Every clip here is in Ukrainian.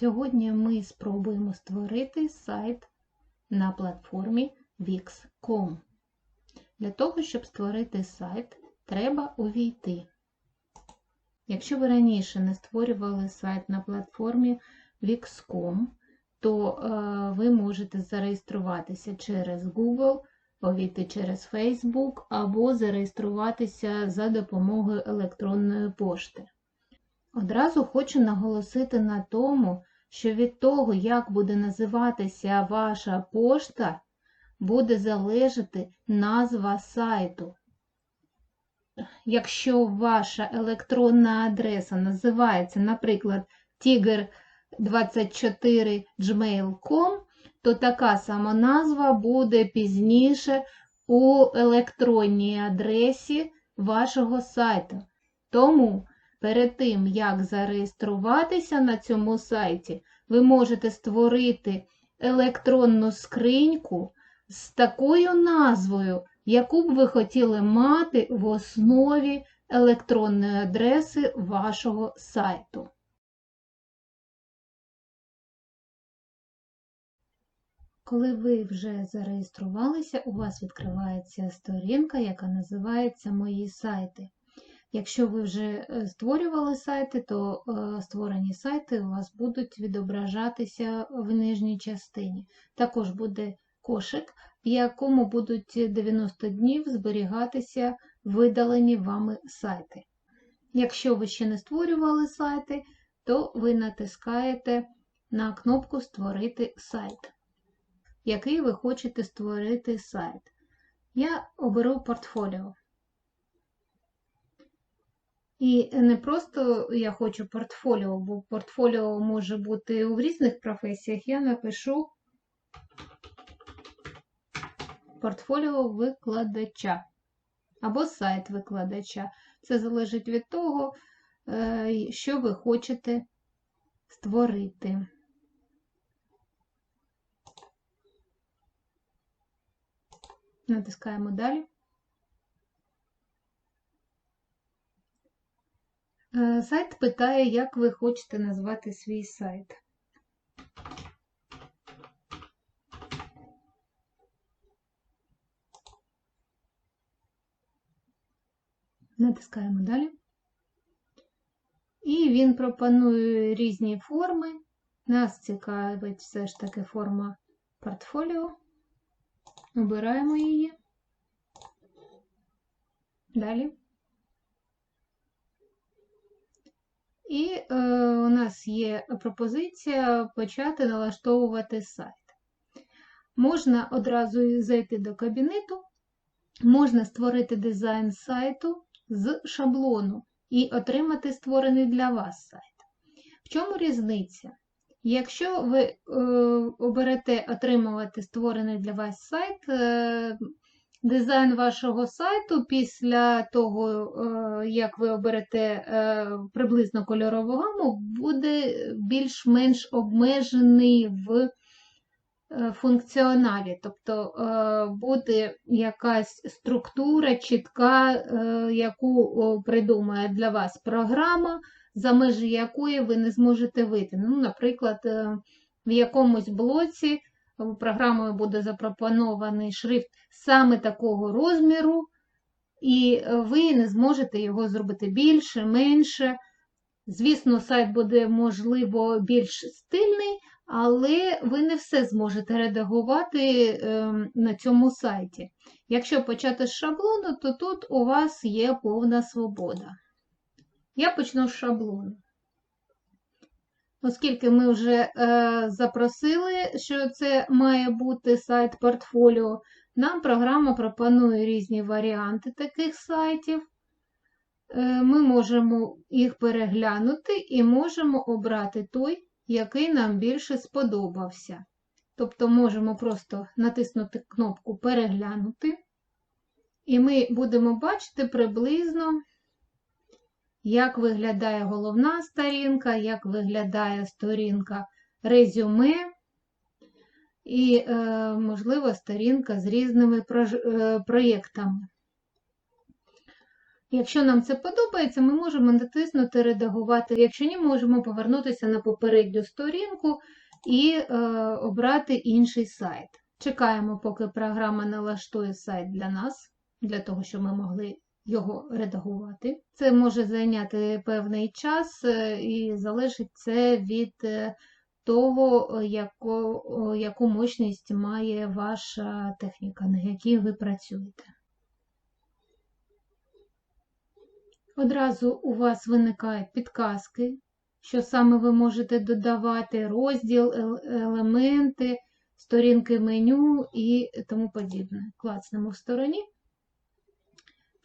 Сьогодні ми спробуємо створити сайт на платформі Wix.com. Для того, щоб створити сайт, треба увійти. Якщо ви раніше не створювали сайт на платформі Wix.com, то е, ви можете зареєструватися через Google, увійти через Facebook або зареєструватися за допомогою електронної пошти. Одразу хочу наголосити на тому, що від того, як буде називатися ваша пошта, буде залежати назва сайту. Якщо ваша електронна адреса називається, наприклад, tiger24gmail.com, то така сама назва буде пізніше у електронній адресі вашого сайту. Тому Перед тим, як зареєструватися на цьому сайті, ви можете створити електронну скриньку з такою назвою, яку б ви хотіли мати в основі електронної адреси вашого сайту. Коли ви вже зареєструвалися, у вас відкривається сторінка, яка називається Мої сайти. Якщо ви вже е, створювали сайти, то е, створені сайти у вас будуть відображатися в нижній частині. Також буде кошик, в якому будуть 90 днів зберігатися видалені вами сайти. Якщо ви ще не створювали сайти, то ви натискаєте на кнопку Створити сайт, який ви хочете створити сайт. Я оберу портфоліо. І не просто я хочу портфоліо, бо портфоліо може бути у різних професіях. Я напишу портфоліо викладача або сайт викладача. Це залежить від того, е, що ви хочете створити. Натискаємо далі. Сайт питає, як ви хочете назвати свій сайт. Натискаємо далі. І він пропонує різні форми. Нас цікавить все ж таки форма портфоліо. Обираємо її. Далі. І е, у нас є пропозиція почати налаштовувати сайт. Можна одразу зайти до кабінету, можна створити дизайн сайту з шаблону і отримати створений для вас сайт. В чому різниця? Якщо ви е, оберете отримувати створений для вас сайт, е, Дизайн вашого сайту після того, е, як ви оберете е, приблизно кольорову гаму, буде більш-менш обмежений в е, функціоналі. Тобто буде якась структура чітка, яку придумає для вас програма, за межі якої ви не зможете вийти. Ну, Наприклад, в якомусь блоці програмою буде запропонований шрифт саме такого розміру, і ви не зможете його зробити більше, менше. Звісно, сайт буде, можливо, більш стильний, але ви не все зможете редагувати ем, на цьому сайті. Якщо почати з шаблону, то тут у вас є повна свобода. Я почну з шаблону. Оскільки ми вже е, запросили, що це має бути сайт портфоліо, нам програма пропонує різні варіанти таких сайтів. Е, ми можемо їх переглянути і можемо обрати той, який нам більше сподобався. Тобто можемо просто натиснути кнопку Переглянути, і ми будемо бачити приблизно як виглядає головна сторінка, як виглядає сторінка резюме, і, е, можливо, сторінка з різними е, проєктами. Якщо нам це подобається, ми можемо натиснути Редагувати. Якщо ні, можемо повернутися на попередню сторінку і е, обрати інший сайт. Чекаємо, поки програма налаштує сайт для нас, для того, щоб ми могли його редагувати. Це може зайняти певний час е, і залежить це від е, того, яку, яку мощність має ваша техніка, на якій ви працюєте. Одразу у вас виникають підказки, що саме ви можете додавати, розділ, елементи, сторінки меню і тому подібне. Клацнемо в стороні.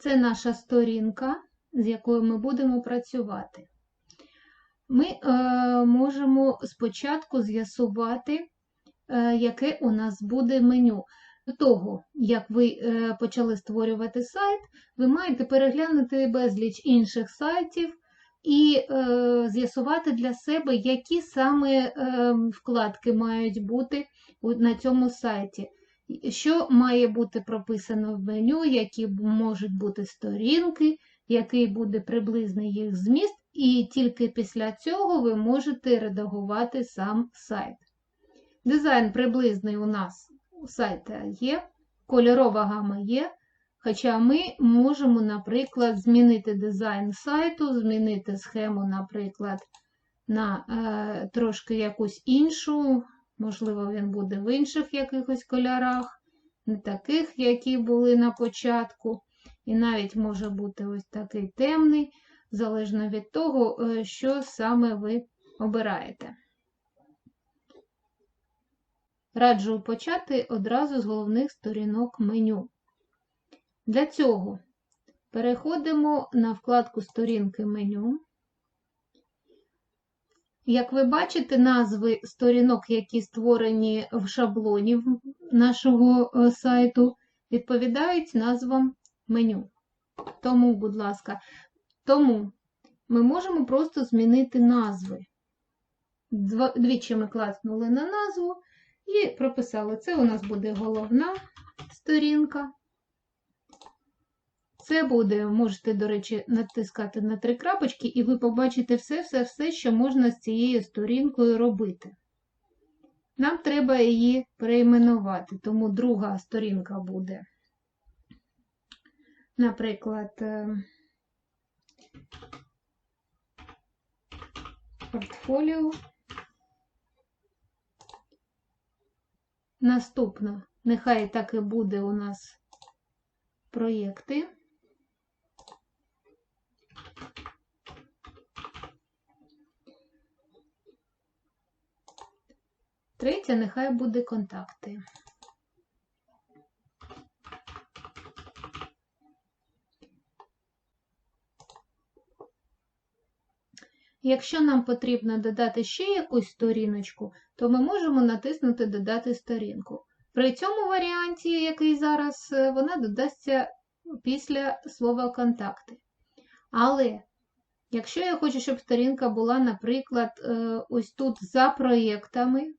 Це наша сторінка, з якою ми будемо працювати. Ми е, можемо спочатку з'ясувати, е, яке у нас буде меню. До того, як ви е, почали створювати сайт, ви маєте переглянути безліч інших сайтів і е, з'ясувати для себе, які саме е, вкладки мають бути на цьому сайті. Що має бути прописано в меню, які можуть бути сторінки, який буде приблизний їх зміст, і тільки після цього ви можете редагувати сам сайт. Дизайн приблизний у нас у сайта є, кольорова гама є. Хоча ми можемо, наприклад, змінити дизайн сайту, змінити схему, наприклад, на е, трошки якусь іншу, можливо, він буде в інших якихось кольорах, не таких, які були на початку. І навіть може бути ось такий темний, залежно від того, е, що саме ви обираєте. Раджу почати одразу з головних сторінок меню. Для цього переходимо на вкладку Сторінки меню. Як ви бачите, назви сторінок, які створені в шаблоні нашого е, сайту, відповідають назвам меню. Тому, будь ласка, тому ми можемо просто змінити назви. Двічі ми клацнули на назву і прописали. Це у нас буде головна сторінка. Це буде, можете, до речі, натискати на три крапочки, і ви побачите все-все-все, що можна з цією сторінкою робити. Нам треба її перейменувати, тому друга сторінка буде, наприклад, е, портфоліо. Наступна, нехай так і буде у нас проєкти. Третя нехай буде контакти. Якщо нам потрібно додати ще якусь сторіночку, то ми можемо натиснути Додати сторінку. При цьому варіанті, який зараз, е, вона додасться після слова контакти. Але якщо я хочу, щоб сторінка була, наприклад, е, ось тут за проєктами,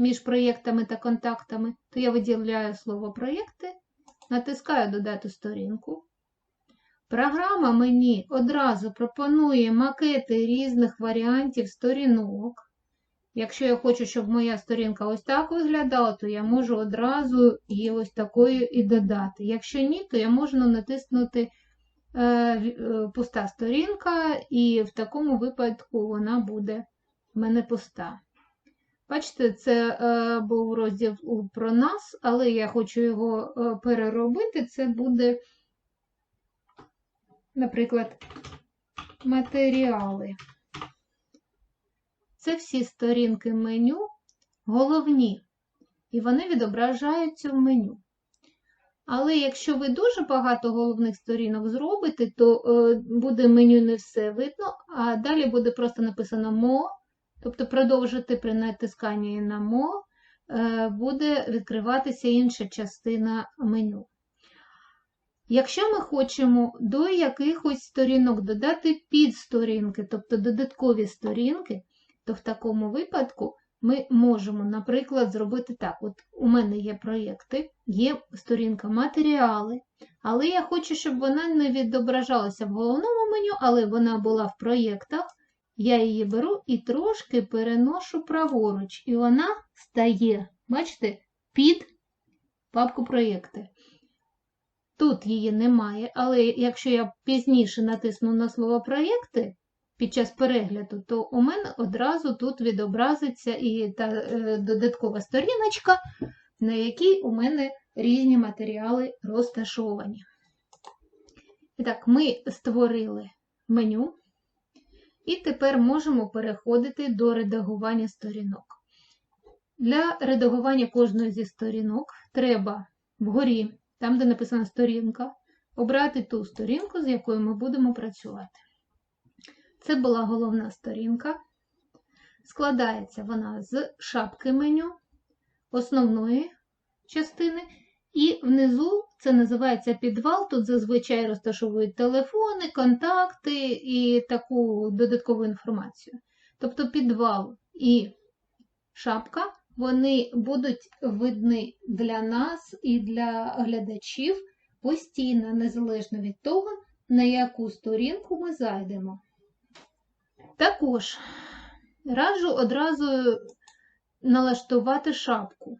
між проєктами та контактами, то я виділяю слово проєкти, натискаю Додати сторінку. Програма мені одразу пропонує макети різних варіантів сторінок. Якщо я хочу, щоб моя сторінка ось так виглядала, то я можу одразу її ось такою і додати. Якщо ні, то я можу натиснути е, е, пуста сторінка, і в такому випадку вона буде в мене пуста. Бачите, це е, був розділ про нас, але я хочу його переробити. Це буде наприклад, матеріали. Це всі сторінки меню головні, і вони відображаються в меню. Але якщо ви дуже багато головних сторінок зробите, то е, буде меню не все видно, а далі буде просто написано мо, тобто продовжити при натисканні на мо, е, буде відкриватися інша частина меню. Якщо ми хочемо до якихось сторінок додати підсторінки, тобто додаткові сторінки, то в такому випадку ми можемо, наприклад, зробити так: от у мене є проєкти, є сторінка матеріали, але я хочу, щоб вона не відображалася в головному меню, але вона була в проєктах. Я її беру і трошки переношу праворуч, і вона стає, бачите, під папку проєкти. Тут її немає, але якщо я пізніше натисну на слово проєкти під час перегляду, то у мене одразу тут відобразиться і та е, додаткова сторіночка, на якій у мене різні матеріали розташовані. І так, ми створили меню, і тепер можемо переходити до редагування сторінок. Для редагування кожної зі сторінок треба вгорі там, де написана сторінка, обрати ту сторінку, з якою ми будемо працювати. Це була головна сторінка. Складається вона з шапки меню, основної частини, і внизу це називається підвал. Тут зазвичай розташовують телефони, контакти і таку додаткову інформацію. Тобто підвал і шапка вони будуть видні для нас і для глядачів постійно, незалежно від того, на яку сторінку ми зайдемо. Також раджу одразу налаштувати шапку.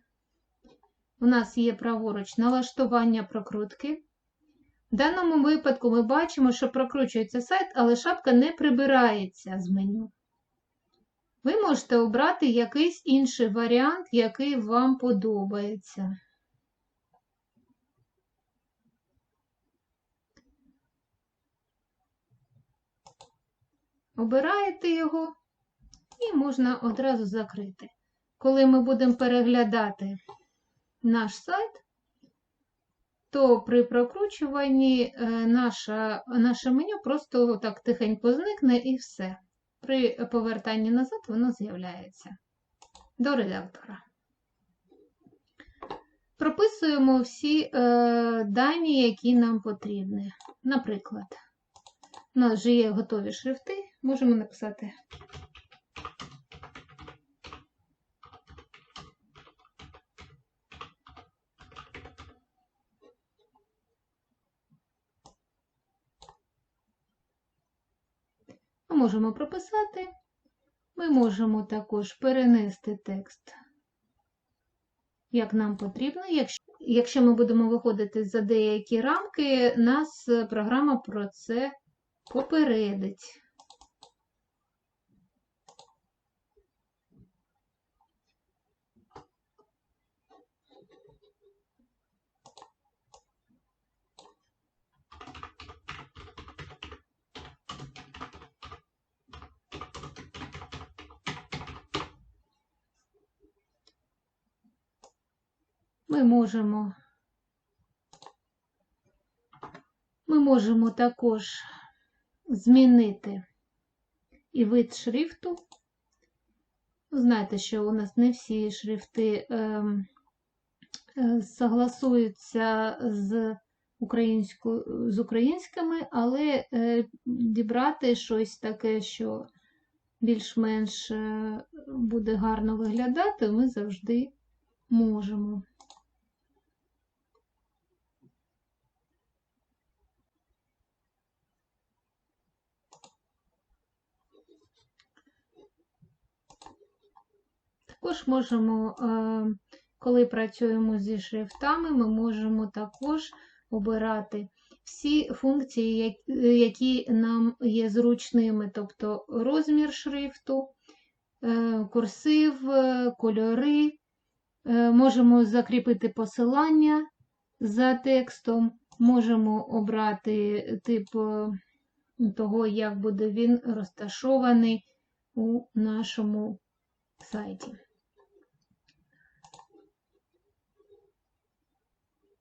У нас є праворуч налаштування прокрутки. В даному випадку ми бачимо, що прокручується сайт, але шапка не прибирається з меню. Ви можете обрати якийсь інший варіант, який вам подобається. Обираєте його і можна одразу закрити. Коли ми будемо переглядати наш сайт, то при прокручуванні е, наша, наше меню просто так тихенько зникне і все. При повертанні назад воно з'являється до редактора. Прописуємо всі е, дані, які нам потрібні. Наприклад, у нас вже є готові шрифти, можемо написати. Можемо прописати, ми можемо також перенести текст, як нам потрібно. Якщо, якщо ми будемо виходити за деякі рамки, нас програма про це попередить. Ми можемо ми можемо також змінити і вид шрифту. Знаєте, що у нас не всі шрифти е, е, согласуються з з українськими, але е, дібрати щось таке, що більш-менш е, буде гарно виглядати, ми завжди можемо. Також можемо, е, коли працюємо зі шрифтами, ми можемо також обирати всі функції, які нам є зручними, тобто розмір шрифту, е, курсив, е, кольори. Можемо закріпити посилання за текстом, можемо обрати тип того, як буде він розташований у нашому сайті.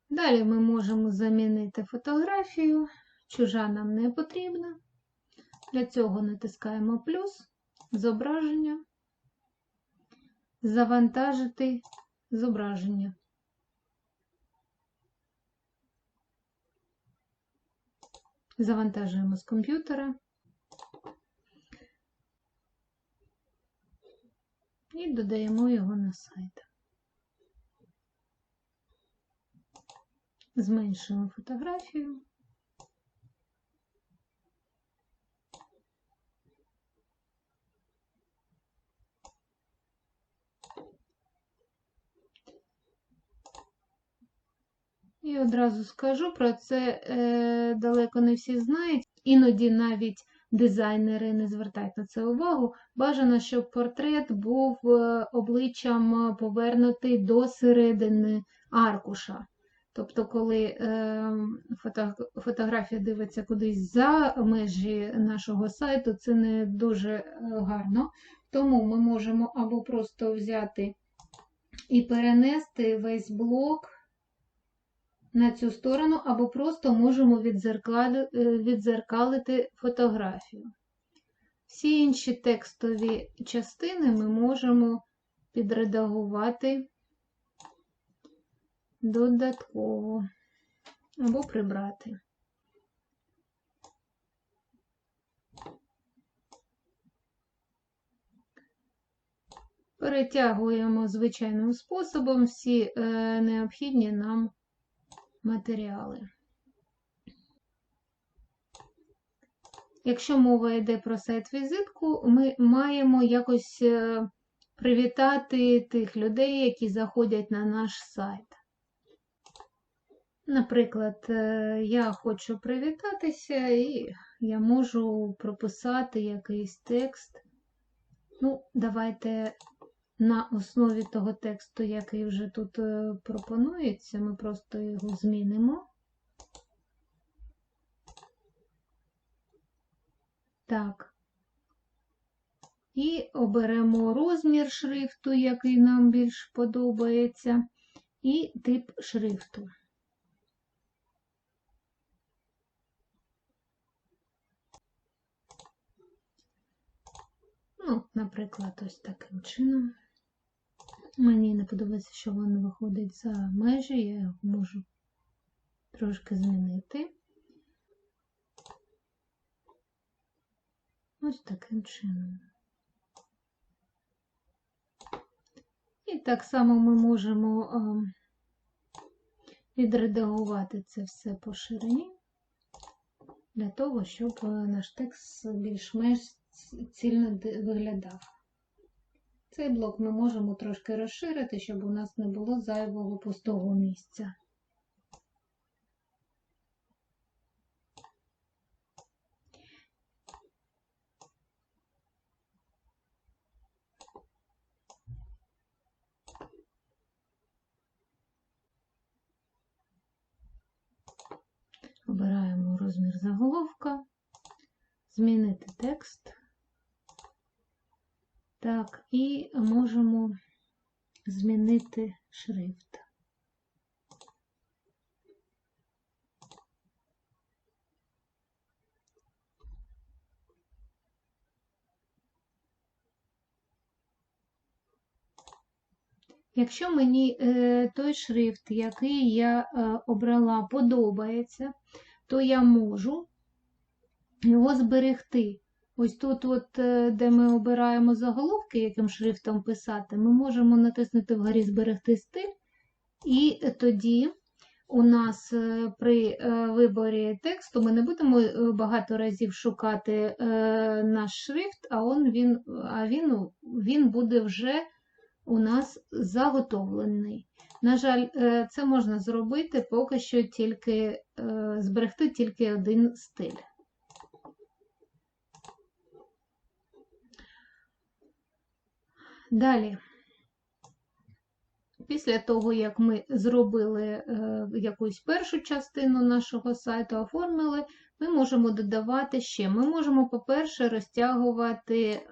Далі ми можемо замінити фотографію, чужа нам не потрібна. Для цього натискаємо плюс, зображення, завантажити зображення. Завантажуємо з комп'ютера. І додаємо його на сайт. Зменшуємо фотографію. І одразу скажу про це е, далеко не всі знають. Іноді навіть дизайнери не звертають на це увагу. Бажано, щоб портрет був е, обличчям повернутий до середини аркуша. Тобто, коли е, фото, фотографія дивиться кудись за межі нашого сайту, це не дуже е, гарно. Тому ми можемо або просто взяти і перенести весь блок на цю сторону, або просто можемо е, відзеркалити фотографію. Всі інші текстові частини ми можемо підредагувати додатково або прибрати. Перетягуємо звичайним способом всі е, необхідні нам матеріали. Якщо мова йде про сайт-візитку, ми маємо якось е, привітати тих людей, які заходять на наш сайт. Наприклад, е, я хочу привітатися, і я можу прописати якийсь текст. Ну, давайте на основі того тексту, який вже тут е, пропонується, ми просто його змінимо. Так. І оберемо розмір шрифту, який нам більш подобається, і тип шрифту. Ну, наприклад, ось таким чином. Мені не подобається, що воно виходить за межі, я його можу трошки змінити. Ось таким чином. І так само ми можемо відредагувати це все по ширині, для того, щоб наш текст більш-менш цільно виглядав. Цей блок ми можемо трошки розширити, щоб у нас не було зайвого пустого місця. Обираємо розмір заголовка, змінити текст. Так, і можемо змінити шрифт. Якщо мені е, той шрифт, який я е, обрала, подобається, то я можу його зберегти. Ось тут, от, е, де ми обираємо заголовки, яким шрифтом писати, ми можемо натиснути вгорі Зберегти стиль, і тоді у нас е, при е, виборі тексту ми не будемо багато разів шукати наш шрифт, а він, а він, він буде вже у нас заготовлений. На жаль, це можна зробити поки що тільки зберегти тільки один стиль. Далі, після того, як ми зробили е, якусь першу частину нашого сайту, оформили, ми можемо додавати ще. Ми можемо, по-перше, розтягувати е,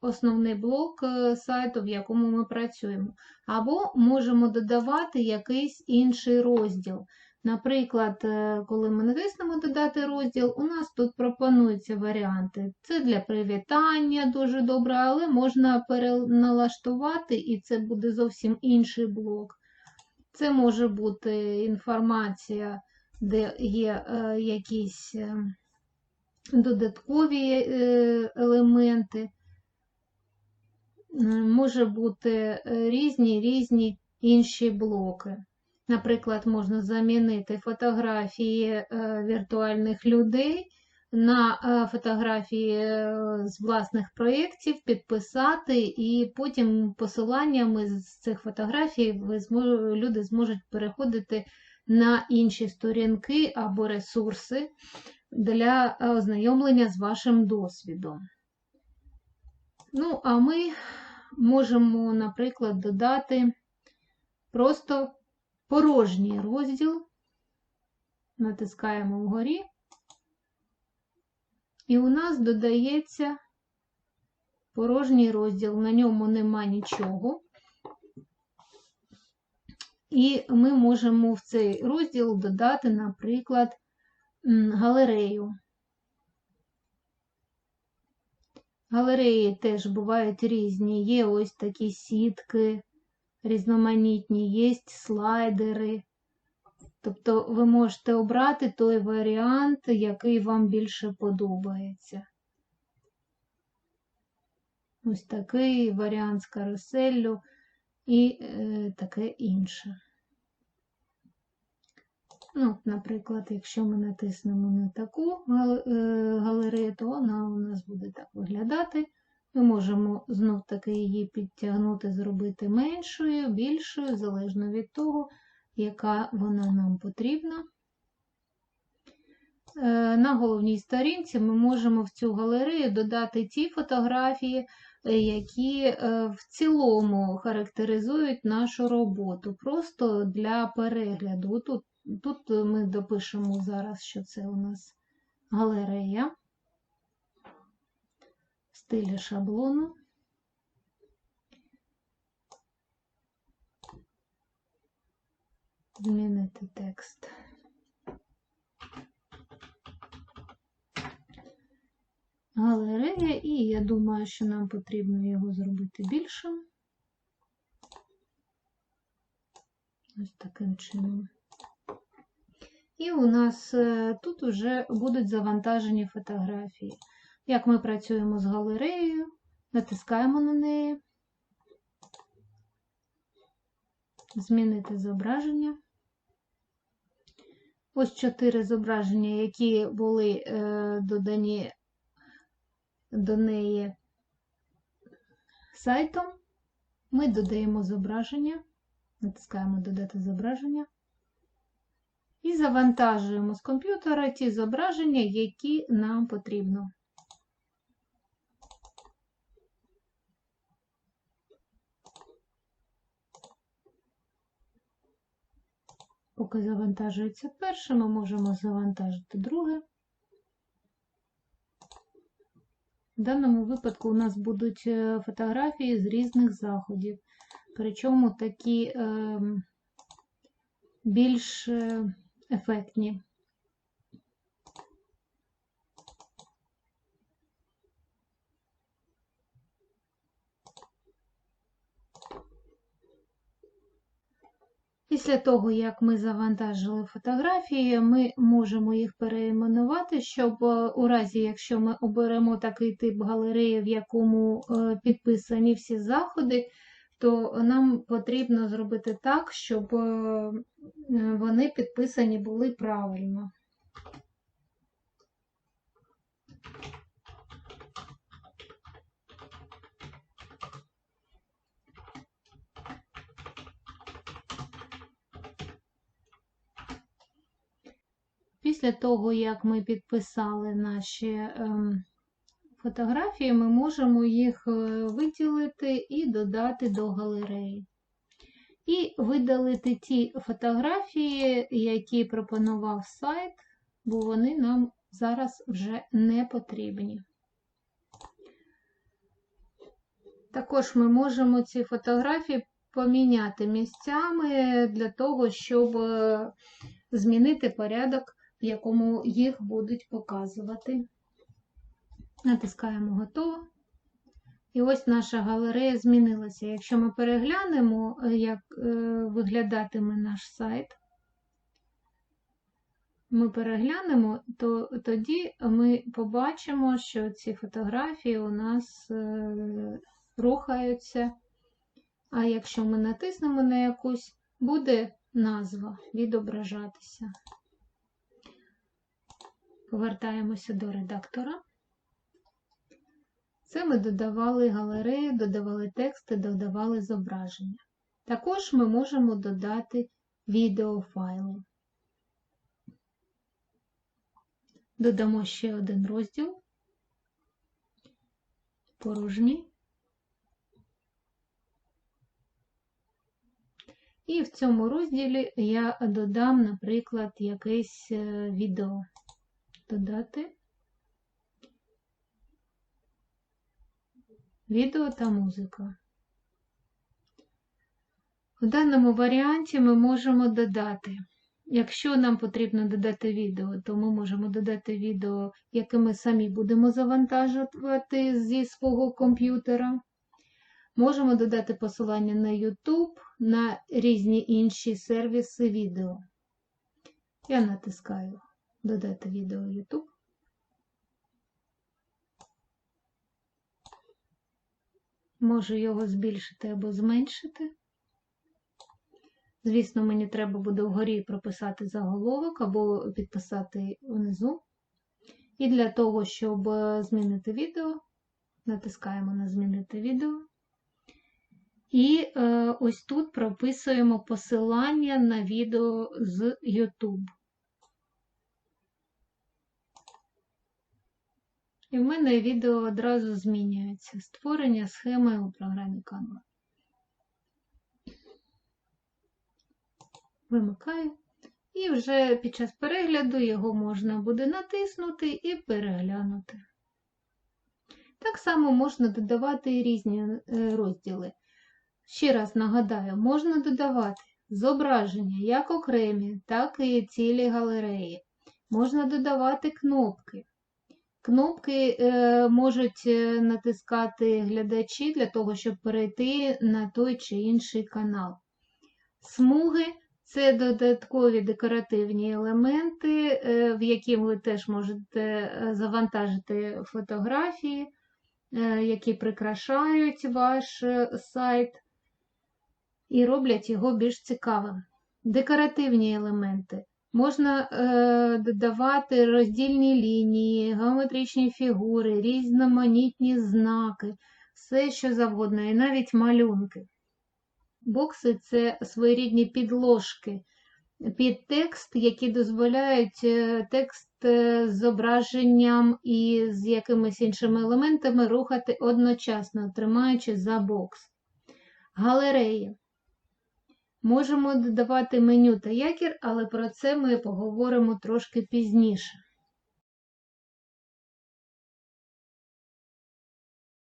основний блок е, сайту, в якому ми працюємо, або можемо додавати якийсь інший розділ. Наприклад, е, коли ми натиснемо додати розділ, у нас тут пропонуються варіанти. Це для привітання дуже добре, але можна переналаштувати, і це буде зовсім інший блок. Це може бути інформація, де є е, якісь е, додаткові елементи. може бути е, різні різні інші блоки. Наприклад, можна замінити фотографії е, віртуальних людей на е, фотографії з власних проєктів, підписати, і потім посиланнями з цих фотографій люди зможуть переходити на інші сторінки або ресурси для ознайомлення з вашим досвідом. Ну, а ми можемо, наприклад, додати просто порожній розділ, натискаємо вгорі, і у нас додається порожній розділ, на ньому нема нічого. І ми можемо в цей розділ додати, наприклад, галерею. Галереї теж бувають різні. Є ось такі сітки різноманітні, є слайдери. Тобто ви можете обрати той варіант, який вам більше подобається. Ось такий варіант з каруселлю і е, таке інше. Ну, Наприклад, якщо ми натиснемо на таку е, галерею, то вона у нас буде так виглядати. Ми можемо знов-таки її підтягнути, зробити меншою, більшою, залежно від того, яка вона нам потрібна. Е, на головній сторінці ми можемо в цю галерею додати ті фотографії, е, які в цілому характеризують нашу роботу, просто для перегляду. Тут Тут ми допишемо зараз, що це у нас галерея стилі шаблону. Змінити текст. Галерея, і я думаю, що нам потрібно його зробити більшим. Ось таким чином. І у нас е, тут вже будуть завантажені фотографії. Як ми працюємо з галереєю, натискаємо на неї, змінити зображення. Ось чотири зображення, які були е, додані до неї сайтом. Ми додаємо зображення, натискаємо Додати зображення. І завантажуємо з комп'ютера ті зображення, які нам потрібно. Поки завантажується перше, ми можемо завантажити друге. В даному випадку у нас будуть е, фотографії з різних заходів, причому такі е, більш е, ефектні. Після того, як ми завантажили фотографії, ми можемо їх переіменувати, щоб е, у разі, якщо ми оберемо такий тип галереї, в якому е, підписані всі заходи, то нам потрібно зробити так, щоб е, вони підписані були правильно. Після того, як ми підписали наші ем, фотографії, ми можемо їх е, виділити і додати до галереї. І видалити ті фотографії, які пропонував сайт, бо вони нам зараз вже не потрібні. Також ми можемо ці фотографії поміняти місцями для того, щоб е, змінити порядок, в якому їх будуть показувати. Натискаємо готово. І ось наша галерея змінилася. Якщо ми переглянемо, е, як е, виглядатиме наш сайт, ми переглянемо, то тоді ми побачимо, що ці фотографії у нас е, рухаються. А якщо ми натиснемо на якусь, буде назва відображатися. Повертаємося до редактора. Це ми додавали галереї, додавали тексти, додавали зображення. Також ми можемо додати відеофайли. Додамо ще один розділ, порожній. І в цьому розділі я додам, наприклад, якесь е, відео. Додати відео та музика. В даному варіанті ми можемо додати. Якщо нам потрібно додати відео, то ми можемо додати відео, яке ми самі будемо завантажувати зі свого комп'ютера. Можемо додати посилання на YouTube, на різні інші сервіси відео. Я натискаю Додати відео YouTube. Можу його збільшити або зменшити. Звісно, мені треба буде вгорі прописати заголовок або підписати внизу. І для того, щоб змінити відео, натискаємо на Змінити відео. І е, ось тут прописуємо посилання на відео з YouTube. І в мене відео одразу змінюється. Створення схеми у програмі Canva. Вимикаю. І вже під час перегляду його можна буде натиснути і переглянути. Так само можна додавати і різні е, розділи. Ще раз нагадаю, можна додавати зображення як окремі, так і цілі галереї. Можна додавати кнопки. Кнопки е, можуть е, натискати глядачі для того, щоб перейти на той чи інший канал. Смуги це додаткові декоративні елементи, е, в які ви теж можете завантажити фотографії, які прикрашають ваш сайт і роблять його більш цікавим. Декоративні елементи. Можна е, додавати роздільні лінії, геометричні фігури, різноманітні знаки, все що завгодно, і навіть малюнки. Бокси це своєрідні підложки під текст, які дозволяють е, текст е, з зображенням і з якимись іншими елементами рухати одночасно, тримаючи за бокс. Галереї. Можемо додавати меню та якір, але про це ми поговоримо трошки пізніше.